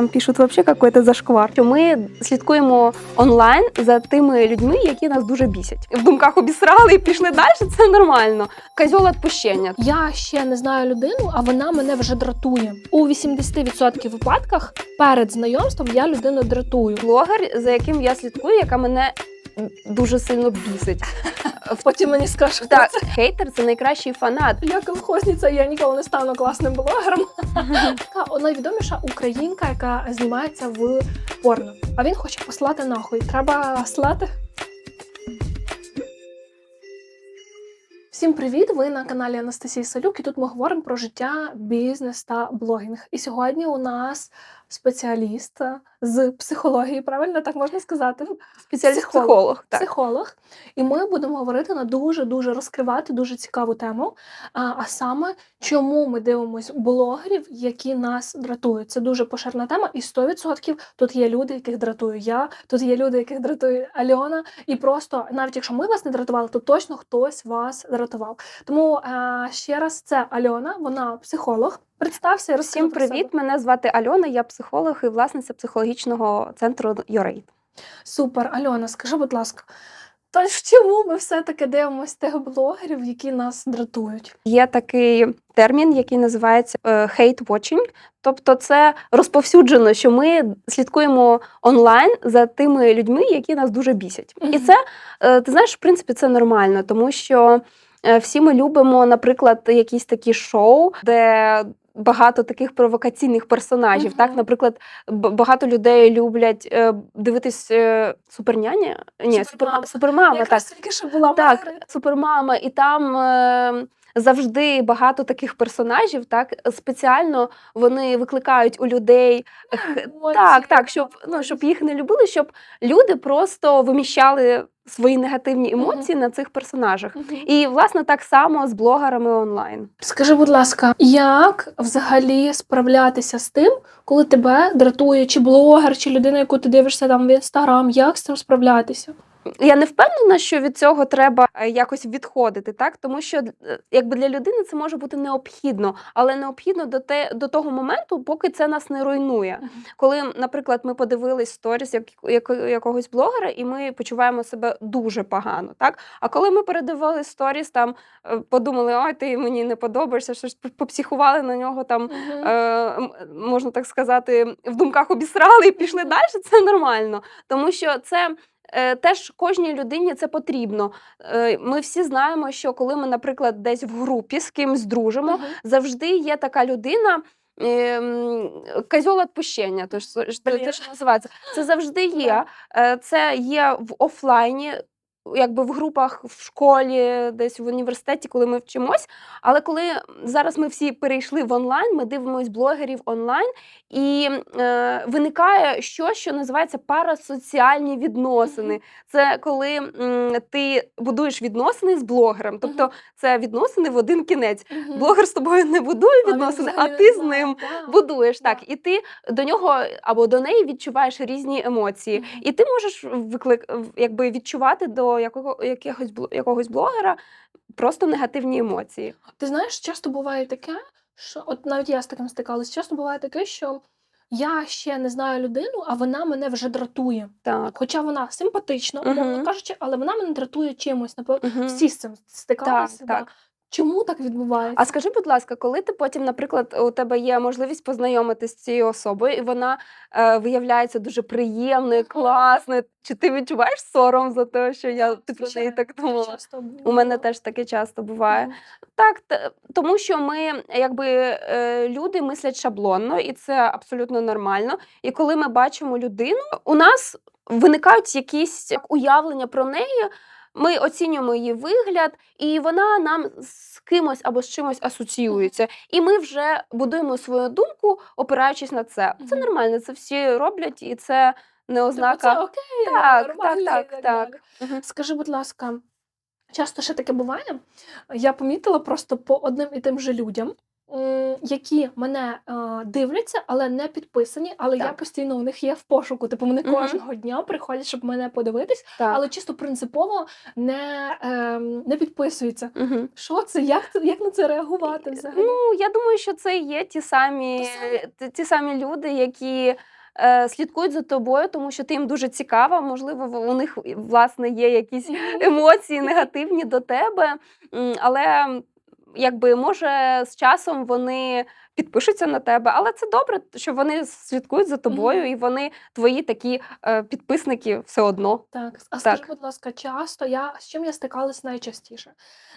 Там пишуть вообще какой-то зашквар. Ми слідкуємо онлайн за тими людьми, які нас дуже бісять. В думках обісрали і пішли далі. Це нормально. Козьол відпущення. Я ще не знаю людину, а вона мене вже дратує. У 80% випадках перед знайомством я людину дратую. Блогер, за яким я слідкую, яка мене дуже сильно бісить. Потім мені скажуть, Так, хейтер це найкращий фанат. я колхозниця, я ніколи не стану класним блогером. Така найвідоміша українка, яка знімається в порно. А він хоче послати нахуй. Треба слати. Всім привіт! Ви на каналі Анастасії Салюк, і тут ми говоримо про життя, бізнес та блогінг. І сьогодні у нас спеціаліст з психології, правильно так можна сказати? Спеціаліст Психолог. психолог. Так. психолог, і ми будемо говорити на дуже дуже розкривати дуже цікаву тему. А, а саме, чому ми дивимося блогерів, які нас дратують. Це дуже поширена тема, і 100% тут є люди, яких дратую я, тут є люди, яких дратує Альона. І просто, навіть якщо ми вас не дратували, то точно хтось вас дратував. Тому а, ще раз це Альона, вона психолог. Представся, Всім привіт! себе. Мене звати Альона, я психолог і власниця психологічного центру Йорейт. Супер, Альона, скажи, будь ласка. То ж чому ми все-таки дивимося тих блогерів, які нас дратують? Є такий термін, який називається е, hate watching. Тобто, це розповсюджено, що ми слідкуємо онлайн за тими людьми, які нас дуже бісять. І це е, ти знаєш, в принципі, це нормально, тому що е, всі ми любимо, наприклад, якісь такі шоу, де. Багато таких провокаційних персонажів. Так, наприклад, багато людей люблять е, дивитись е, суперняня. Ні, Супермама. супермама, супермама так. Тільки що була Так, супермама, і там е, завжди багато таких персонажів. Так спеціально вони викликають у людей Емоції, так, так, щоб ну щоб їх не любили, щоб люди просто виміщали свої негативні емоції на цих персонажах. Мгм. І власне так само з блогерами онлайн. Скажи, будь ласка, як взагалі справлятися з тим, коли тебе дратує чи блогер, чи людина, яку ти дивишся там в інстаграм, як з цим справлятися? Я не впевнена, що від цього треба е, якось відходити, так тому що е, якби для людини це може бути необхідно, але необхідно до те до того моменту, поки це нас не руйнує. Коли, наприклад, ми подивились сторіс як, як, якогось блогера, і ми почуваємо себе дуже погано, так а коли ми передивились сторіс, там е, подумали, ой, ти мені не подобаєшся, щось попсіхували на нього там. Мгм. Е, можна так сказати, в думках обісрали і пішли далі, це нормально. Тому що це теж кожній людині це потрібно. Е, Ми всі знаємо, що коли ми, наприклад, десь в групі з кимось дружимо, угу. завжди є така людина. ем, Козьол відпущення, то ж те, що називається. Це завжди є. Е, Це є в офлайні, якби в групах в школі, десь в університеті, коли ми вчимось. Але коли зараз ми всі перейшли в онлайн, ми дивимось блогерів онлайн, і е, виникає щось, що називається парасоціальні відносини. Це коли м, ти будуєш відносини з блогером, тобто це відносини в один кінець. Блогер з тобою не будує він відносини, а взагалі ти не з знає, ним да. будуєш так, і ти до нього або до неї відчуваєш різні емоції, і ти можеш виклик, якби відчувати до якого якогось якогось блогера просто негативні емоції. Ти знаєш, часто буває таке, що от навіть я з таким стикалась, часто буває таке, що я ще не знаю людину, а вона мене вже дратує. Так. Хоча вона симпатична, умовно кажучи, але вона мене дратує чимось. Напевно, Мгм. всі з цим стикалися. Так, так. Чому так відбувається? А скажи, будь ласка, коли ти потім, наприклад, у тебе є можливість познайомитися з цією особою, і вона е, виявляється дуже приємною, класною, чи ти відчуваєш сором за те, що я про неї так думала? часто У мене теж таке часто буває. Мгм. Так, т- тому що ми, якби е, люди мислять шаблонно, і це абсолютно нормально. І коли ми бачимо людину, у нас виникають якісь уявлення про неї. Ми оцінюємо її вигляд, і вона нам з кимось або з чимось асоціюється. І ми вже будуємо свою думку, опираючись на це. Це нормально, це всі роблять, і це не Типу, ознака. це окей, Так, так, так, так так. Скажи, будь ласка, часто ще таке буває? Я помітила просто по одним і тим же людям. Які мене е, дивляться, але не підписані, але я постійно у них є в пошуку. Типу вони Мгм. кожного дня приходять, щоб мене подивитись, Так. але чисто принципово не, ем, не підписуються. Мгм. Що це? Як як на це реагувати взагалі? Ну, я думаю, що це є ті самі, Ті самі? ті, ті самі люди, які е, слідкують за тобою, тому що ти їм дуже цікава. Можливо, у них власне є якісь емоції негативні до тебе, але якби може з часом вони підпишуться на тебе, але це добре, що вони слідкують за тобою, Мгм. і вони твої такі е, підписники все одно. Так, а скажи, Так. будь ласка, часто я з чим я стикалась найчастіше?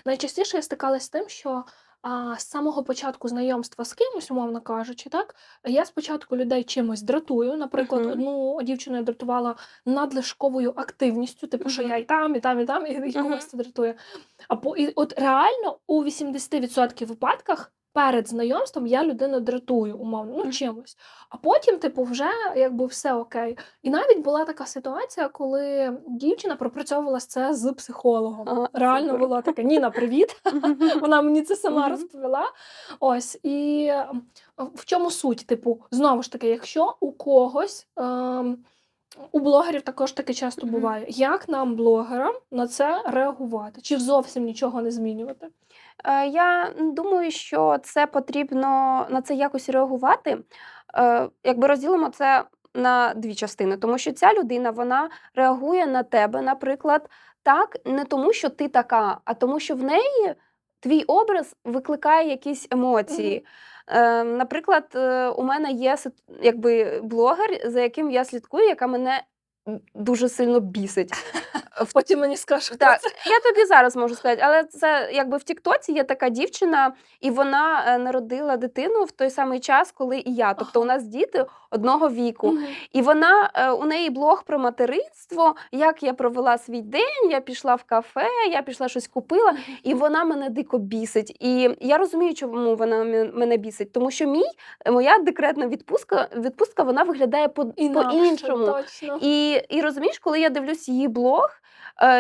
Найчастіше я стикалась з тим, що а, з самого початку знайомства з кимось, умовно кажучи, так я спочатку людей чимось дратую. Наприклад, Мгм. одну дівчину я дратувала надлишковою активністю, типу, що я і там, і там, і там, і, і когось це дратує. А по і от реально у 80% випадках. Перед знайомством я людину дратую, умовно, ну чимось. А потім, типу, вже якби все окей. І навіть була така ситуація, коли дівчина пропрацьовувала це з психологом. Ага, Реально супер. була така Ніна, привіт. Вона мені це сама розповіла. Ось і в чому суть? Типу, знову ж таки, якщо у когось. Ем, у блогерів також таке часто буває. Як нам, блогерам, на це реагувати? Чи зовсім нічого не змінювати? Е, Я думаю, що це потрібно на це якось реагувати. Е, Якби розділимо це на дві частини, тому що ця людина вона реагує на тебе, наприклад, так не тому, що ти така, а тому, що в неї твій образ викликає якісь емоції. Е, Наприклад, у мене є якби блогер, за яким я слідкую, яка мене дуже сильно бісить. Потім мені скажуть, Так, я тобі зараз можу сказати, але це якби в Тіктоці є така дівчина, і вона е, народила дитину в той самий час, коли і я. Тобто у нас діти одного віку. Мгм. І вона е, у неї блог про материнство, як я провела свій день, я пішла в кафе, я пішла щось купила, і вона мене дико бісить. І я розумію, чому вона мене бісить, тому що мій моя декретна відпустка відпустка вона виглядає по, по-іншому. точно. І, і розумієш, коли я дивлюсь її блог, е,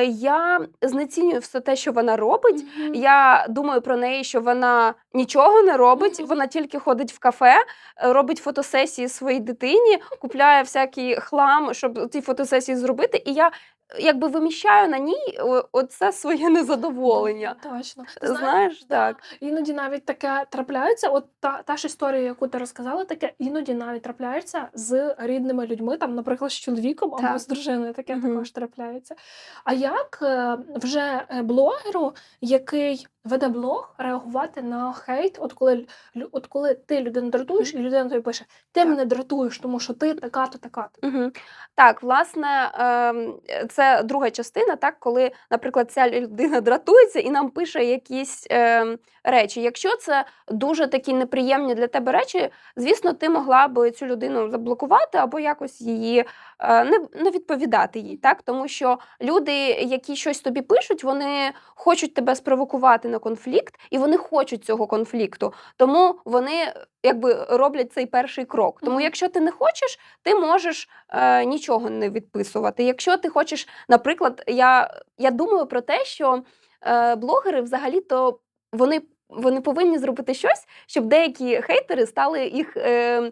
я знецінюю все те, що вона робить. Мгм. Я думаю про неї, що вона нічого не робить, Мгм. вона тільки ходить в кафе, е, робить фотосесії своїй дитині, купляє всякий хлам, щоб ці фотосесії зробити. І я е, якби виміщаю на ній оце своє незадоволення. Точно. Ти Знаєш, так. Іноді навіть таке трапляється. От та, та ж історія, яку ти розказала, таке іноді навіть трапляється з рідними людьми, там, наприклад, з чоловіком або з дружиною, таке Мгм. також трапляється. А як е, вже е, блогеру, який веде блог, реагувати на хейт, от коли от коли ти людину дратуєш, і людина тобі пише: Ти Так. мене дратуєш, тому що ти така-то, така-то. Угу. Так, власне, ем, е, це друга частина, так, коли, наприклад, ця людина дратується і нам пише якісь ем, речі. Якщо це дуже такі неприємні для тебе речі, звісно, ти могла би цю людину заблокувати або якось її е, не, не відповідати їй, так? Тому що люди, які щось тобі пишуть, вони хочуть тебе спровокувати на конфлікт, і вони хочуть цього конфлікту. Тому вони якби роблять цей перший крок. Тому, якщо ти не хочеш, ти можеш е, нічого не відписувати. Якщо ти хочеш, наприклад, я, я думаю про те, що е, блогери взагалі-то вони. Вони повинні зробити щось, щоб деякі хейтери стали їх е,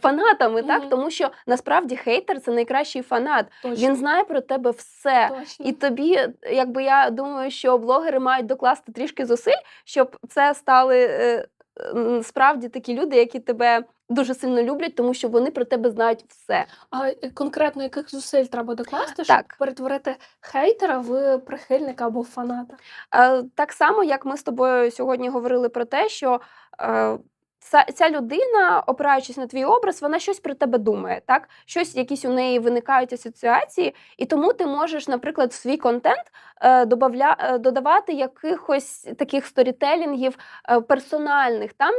фанатами, так тому що насправді хейтер це найкращий фанат. Точно. Він знає про тебе все. Точно. І тобі, якби я думаю, що блогери мають докласти трішки зусиль, щоб це стали е, справді такі люди, які тебе дуже сильно люблять, тому що вони про тебе знають все. А е, конкретно яких зусиль треба докласти, щоб Так. перетворити хейтера в прихильника або фаната? Е, Так само, як ми з тобою сьогодні говорили про те, що е, ця, людина, опираючись на твій образ, вона щось про тебе думає, так? Щось, якісь у неї виникають асоціації, і тому ти можеш, наприклад, в свій контент е, добавля, е, додавати якихось таких сторітелінгів е, персональних, там,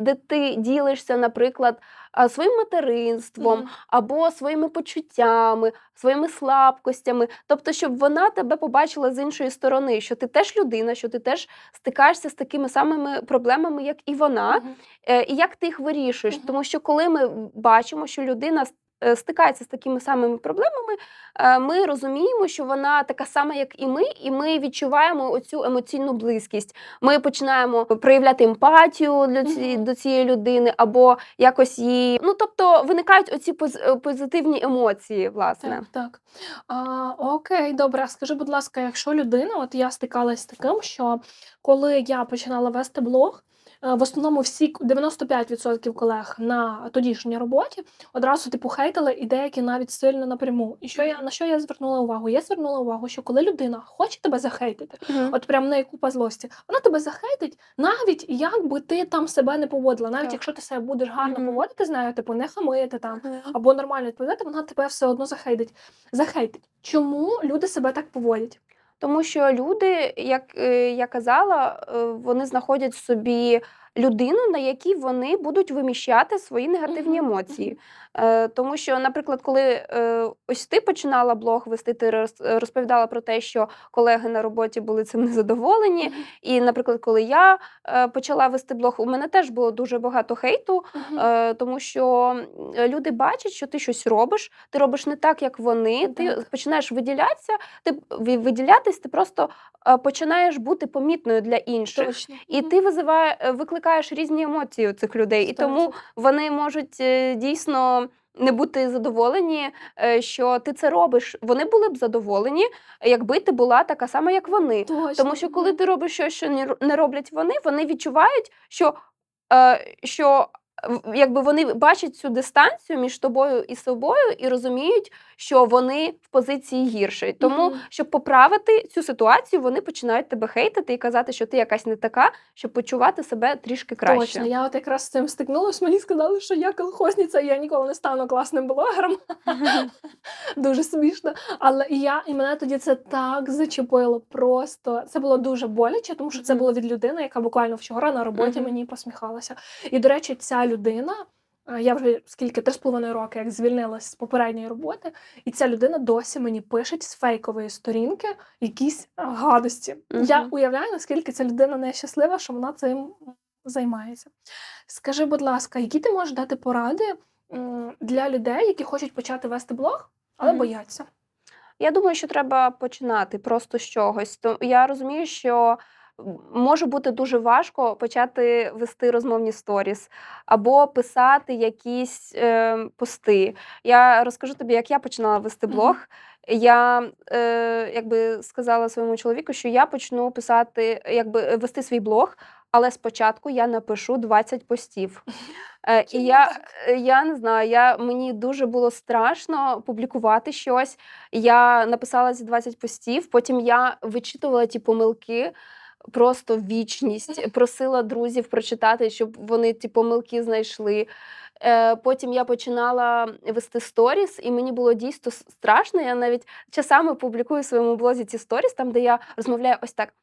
де ти ділишся, наприклад, своїм материнством, або своїми почуттями, своїми слабкостями. Тобто, щоб вона тебе побачила з іншої сторони, що ти теж людина, що ти теж стикаєшся з такими самими проблемами, як і вона, е, і як ти їх вирішуєш. Тому що коли ми бачимо, що людина стикається з такими самими проблемами, е, ми розуміємо, що вона така сама, як і ми, і ми відчуваємо оцю емоційну близькість. Ми починаємо проявляти емпатію для ці, Мгм. до цієї людини, або якось її. Ну тобто виникають оці е, позитивні емоції, власне. Так, так. А, окей, добре. Скажи, будь ласка, якщо людина, от я стикалась з таким, що коли я починала вести блог, е, в основному всі 95% колег на тодішній роботі одразу типу хейтили і деякі навіть сильно напряму. І що я на що я звернула увагу? Я звернула увагу, що коли людина хоче тебе захейтити, Мгм. от прям в неї купа злості, вона тебе захейтить, навіть як би ти там себе не поводила, навіть Так. якщо ти себе будеш гарно Мгм. поводити з нею, типу не хамити там або нормально відповідати, вона тебе все одно захейтить. Захейтить. Чому люди себе так поводять? Тому що люди, як е, я казала, е, вони знаходять собі людину, на якій вони будуть виміщати свої негативні емоції. Е, Тому що, наприклад, коли е, ось ти починала блог вести, ти розповідала про те, що колеги на роботі були цим незадоволені. І, наприклад, коли я е, почала вести блог, у мене теж було дуже багато хейту. Е, тому що люди бачать, що ти щось робиш, ти робиш не так, як вони. Ти починаєш виділятися, ти виділятись, ти просто е, починаєш бути помітною для інших. Точно. І ти визиває, е, викликаєш різні емоції у цих людей, і тому 100%. вони можуть е, дійсно не бути задоволені, е, що ти це робиш. Вони були б задоволені, якби ти була така сама, як вони. Точно. Тому що коли ти робиш щось, що не роблять вони, вони відчувають, що, е, що якби вони бачать цю дистанцію між тобою і собою і розуміють, що вони в позиції гіршої. Тому, щоб поправити цю ситуацію, вони починають тебе хейтити і казати, що ти якась не така, щоб почувати себе трішки краще. Точно, я от якраз з цим стикнулася. Мені сказали, що я колхозниця, я ніколи не стану класним блогером. Дуже смішно. Але і я і мене тоді це так зачепило. Просто це було дуже боляче, тому що це було від людини, яка буквально вчора на роботі мені посміхалася. І до речі, ця людина. Я вже скільки три з половиною роки, як звільнилась з попередньої роботи, і ця людина досі мені пише з фейкової сторінки якісь гадості. Я уявляю, наскільки ця людина нещаслива, що вона цим займається. Скажи, будь ласка, які ти можеш дати поради для людей, які хочуть почати вести блог, але Мгм. бояться? Я думаю, що треба починати просто з чогось. То я розумію, що може бути дуже важко почати вести розмовні сторіс або писати якісь е, пости. Я розкажу тобі, як я починала вести блог. Я е, якби сказала своєму чоловіку, що я почну писати, якби е, вести свій блог, але спочатку я напишу 20 постів. Е, і я, е, я не знаю, я, мені дуже було страшно публікувати щось. Я написала ці 20 постів, потім я вичитувала ті помилки. Просто вічність, просила друзів прочитати, щоб вони ті помилки знайшли. Е, потім я починала вести сторіс, і мені було дійсно страшно. Я навіть часами публікую в своєму блозі ці сторіс, там, де я розмовляю ось так.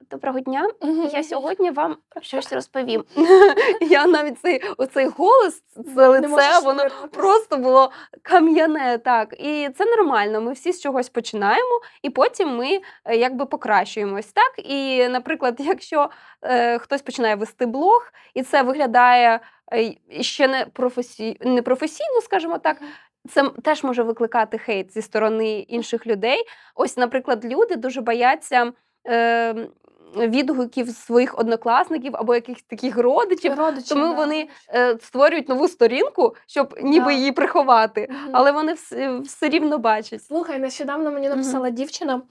Доброго дня, я сьогодні вам щось розповім. Я навіть цей оцей голос, це лице, воно просто було кам'яне. Так, і це нормально. Ми всі з чогось починаємо, і потім ми е, якби покращуємось. Так, і, наприклад, якщо е, хтось починає вести блог, і це виглядає е, ще не професі... не професійно, скажімо так. Це теж може викликати хейт зі сторони інших людей. Ось, наприклад, люди дуже бояться е, відгуків своїх однокласників або якихось таких родичів. Родичі, Тому да, вони е, створюють нову сторінку, щоб ніби Да. її приховати, Мгм. але вони все, все рівно бачать. Слухай, нещодавно мені написала дівчина.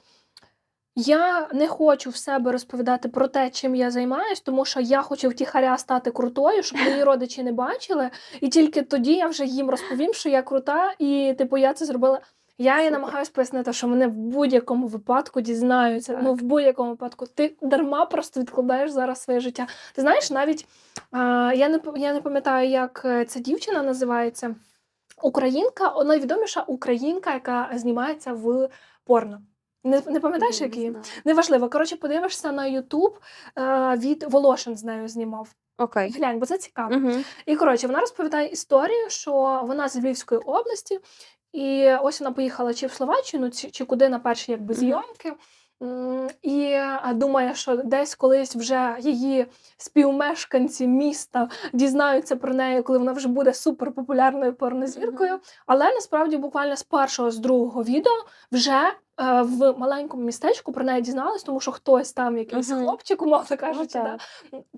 Я не хочу в себе розповідати про те, чим я займаюсь, тому що я хочу втіхаря стати крутою, щоб мої родичі не бачили. І тільки тоді я вже їм розповім, що я крута, і типу я це зробила. Я їй намагаюся пояснити, що мене в будь-якому випадку дізнаються. Так. Ну, в будь-якому випадку. Ти дарма просто відкладаєш зараз своє життя. Ти знаєш, навіть а, я не я не пам'ятаю, як е, ця дівчина називається. Українка, найвідоміша українка, яка знімається в порно. Не, не пам'ятаєш, Я не? Неважливо. Коротше, подивишся на Ютуб е, від Волошин з нею знімав. Окей. Глянь, бо це цікаво. Угу. І коротше, вона розповідає історію, що вона з Львівської області, і ось вона поїхала чи в Словаччину, чи, куди на перші якби зйомки. І думає, що десь колись вже її співмешканці міста дізнаються про неї, коли вона вже буде суперпопулярною порнозіркою. Але насправді буквально з першого з другого відео вже в маленькому містечку про неї дізнались, тому що хтось там, якийсь Мгм. хлопчик, умовно Ну, кажучи, да,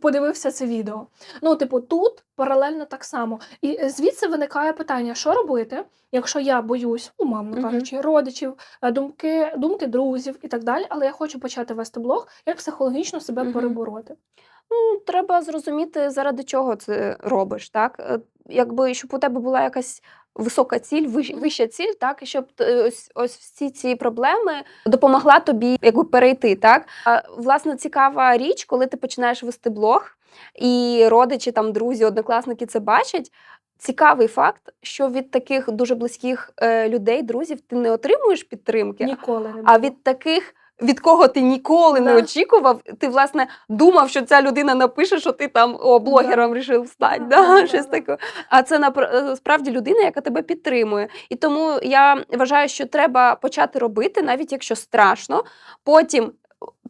подивився це відео. Ну, типу, тут паралельно так само. І е, звідси виникає питання, що робити, якщо я боюсь, умовно Мгм. кажучи, родичів, е, думки, думки друзів і так далі, але я хочу почати вести блог, як психологічно себе Мгм. перебороти. Ну, треба зрозуміти, заради чого це робиш, так? Е, Якби щоб у тебе була якась висока ціль, вищ- вища ціль, так, щоб ось ось всі ці проблеми допомогла тобі якби перейти. Так? А, власне, цікава річ, коли ти починаєш вести блог, і родичі, там, друзі, однокласники це бачать. Цікавий факт, що від таких дуже близьких е, людей, друзів, ти не отримуєш підтримки, Ніколи не а від таких, від кого ти ніколи не очікував, ти власне думав, що ця людина напише, що ти там о, блогером вирішив стати. Да, щось таке. А це напра- е, справді людина, яка тебе підтримує. І тому я вважаю, що треба почати робити, навіть якщо страшно. Потім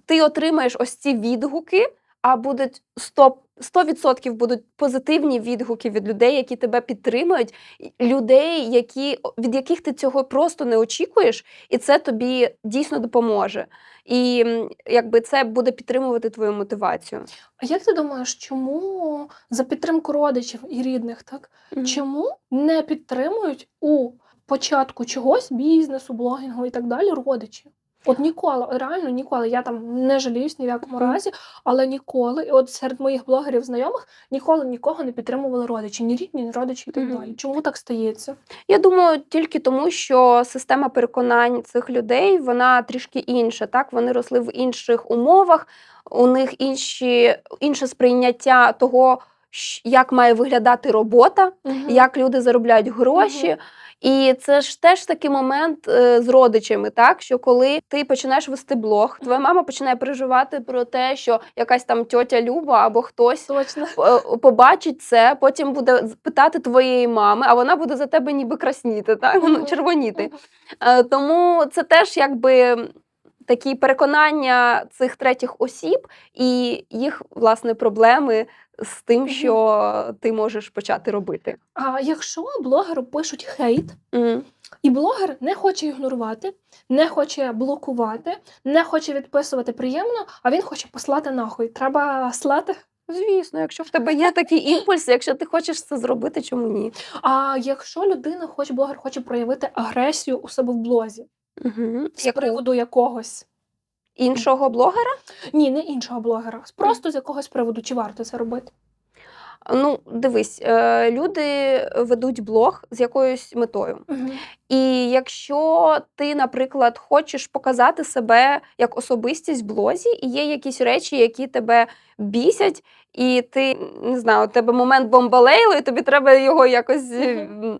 ти отримаєш ось ці відгуки. А будуть 100%, 100% будуть позитивні відгуки від людей, які тебе підтримують, людей, які, від яких ти цього просто не очікуєш, і це тобі дійсно допоможе. І якби це буде підтримувати твою мотивацію. А як ти думаєш, чому за підтримку родичів і рідних, так чому не підтримують у початку чогось, бізнесу, блогінгу і так далі, родичі? От ніколи, реально ніколи. Я там не жаліюсь ні в якому разі, але ніколи, і от серед моїх блогерів знайомих ніколи нікого не підтримували родичі, ні рідні, ні родичі і так далі. Чому так стається? Я думаю, тільки тому, що система переконань цих людей вона трішки інша. Так, вони росли в інших умовах, у них інші, інше сприйняття того, як має виглядати робота, як люди заробляють гроші. Мгм. І це ж теж такий момент е, з родичами, так що коли ти починаєш вести блог, твоя мама починає переживати про те, що якась там тьотя Люба або хтось Точно. е, побачить це, потім буде питати твоєї мами, а вона буде за тебе ніби красніти, так червоніти. Е, Тому це теж якби. Такі переконання цих третіх осіб і їх власне проблеми з тим, що ти можеш почати робити. А якщо блогеру пишуть хейт, Мгм. І блогер не хоче ігнорувати, не хоче блокувати, не хоче відписувати приємно, а він хоче послати нахуй. Треба слати. Звісно, якщо в тебе є такий імпульс, якщо ти хочеш це зробити, чому ні? А якщо людина хоче, блогер хоче проявити агресію у себе в блозі Угу. з приводу якогось, іншого блогера? ні, не іншого блогера, просто з якогось приводу, чи варто це робити? Ну, дивись, е, люди ведуть блог з якоюсь метою. І якщо ти, наприклад, хочеш показати себе як особистість в блозі, і є якісь речі, які тебе бісять, і ти не знаю, у тебе момент бомбалейлу, і тобі треба його якось. м,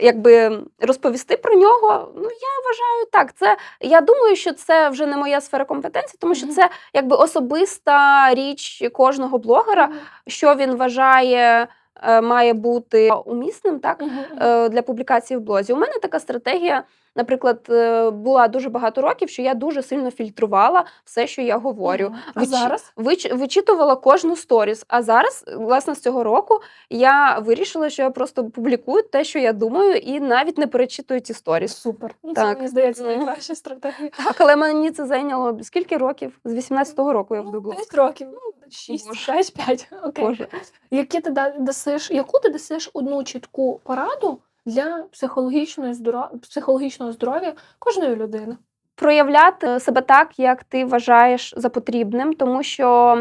Якби розповісти про нього, ну я вважаю так. Це я думаю, що це вже не моя сфера компетенції, тому що це якби особиста річ кожного блогера, що він вважає е, має бути умісним, так е, для публікації в блозі. У мене така стратегія, наприклад, е, була дуже багато років, що я дуже сильно фільтрувала все, що я говорю. А Вичі- зараз? Вич, вичитувала кожну сторіс. А зараз, власне, з цього року я вирішила, що я просто публікую те, що я думаю, і навіть не перечитую ці сторіс. Супер. Ну, Так. Це мені здається найкраща стратегія. Так, але мені це зайняло скільки років? З 18-го року я Ну, 5 років, ну, 6, Боже. 6, 5. Окей. Боже. Які ти да- дасиш, яку ти дасиш одну чітку пораду для психологічної здоров'я, психологічного здоров'я кожної людини? проявляти себе так, як ти вважаєш за потрібним, тому що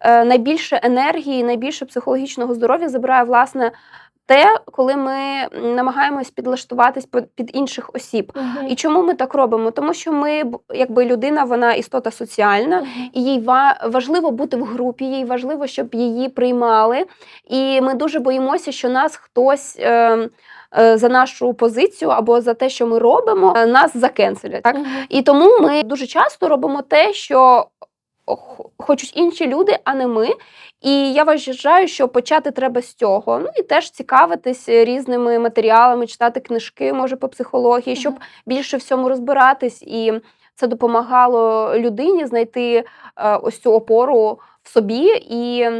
е, найбільше енергії, найбільше психологічного здоров'я забирає власне те, коли ми намагаємось підлаштуватись під, інших осіб. І чому ми так робимо? Тому що ми, якби людина, вона істота соціальна. Мгм. І їй ва- важливо бути в групі, їй важливо, щоб її приймали. І ми дуже боїмося, що нас хтось е, за нашу позицію або за те, що ми робимо, е, нас закенселять. Так? І тому ми дуже часто робимо те, що хочуть інші люди, а не ми. І я вважаю, що почати треба з цього. Ну і теж цікавитись різними матеріалами, читати книжки, може, по психології, щоб більше в цьому розбиратись і це допомагало людині знайти е, ось цю опору в собі і,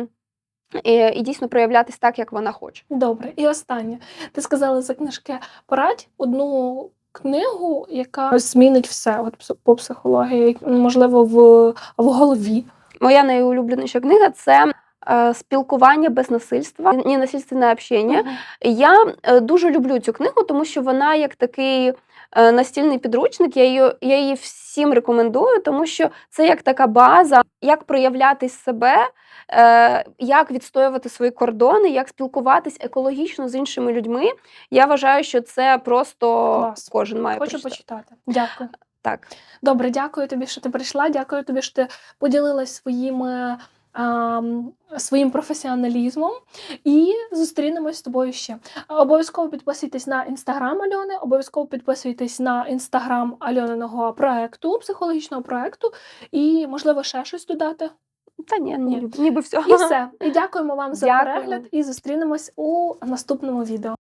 і, і дійсно проявлятись так, як вона хоче. Добре, і останнє. Ти сказала за книжки. Порадь одну книгу, яка змінить все от, по психології, можливо, в, в голові. Моя найулюбленіша книга це е, спілкування без насильства, ненасильственне общення. Я е, дуже люблю цю книгу, тому що вона як такий настільний підручник. Я її, я її всім рекомендую, тому що це як така база, як проявляти себе, е, як відстоювати свої кордони, як спілкуватись екологічно з іншими людьми. Я вважаю, що це просто Клас. кожен має Хочу прочитати. почитати. Дякую. Так. Добре, дякую тобі, що ти прийшла. Дякую тобі, що ти поділилась своїми. Своїм професіоналізмом і зустрінемось з тобою ще. Обов'язково підписуйтесь на інстаграм Альони, обов'язково підписуйтесь на інстаграм Альониного проекту, психологічного проекту, і можливо ще щось додати. Та ні, Ні. ні. ніби все. І все. І дякуємо вам за перегляд. І зустрінемось у наступному відео.